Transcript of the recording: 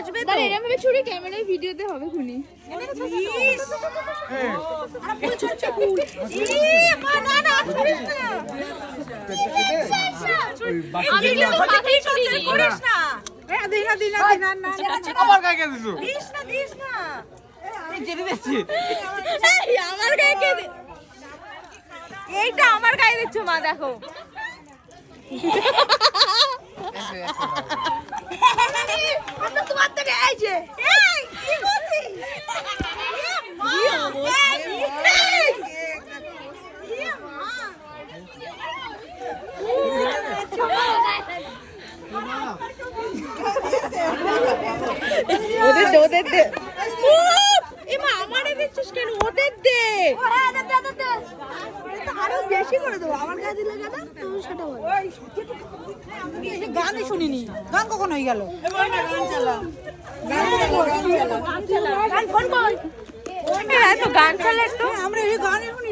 আসবে তো। এরকম ভাবে ছুরি ক্যামেরায় ভিডিওতে হবে খুনি। না, গায়ে দিছ দিস দিস আমার গায়ে কে এইটা আমার গায়ে দিচ্ছ মা দেখো আমরা তোমার থেকে এই যে এই, কি করছিস? এ মা, এই, এই। এ মা। ওদের দে ওদের দে। উফ! এ মা, আমারে দিচ্ছিস কেন? ওদের দে। আরও বেশি করে দেবো। আমার গায়ে দিলে কেন? তুমি সেটা বলো। গানই শুনিনি। গান কখন হয়ে গেল? গান ফোন কর। গান চালা একটু। আমরা এই গানই শুনিনি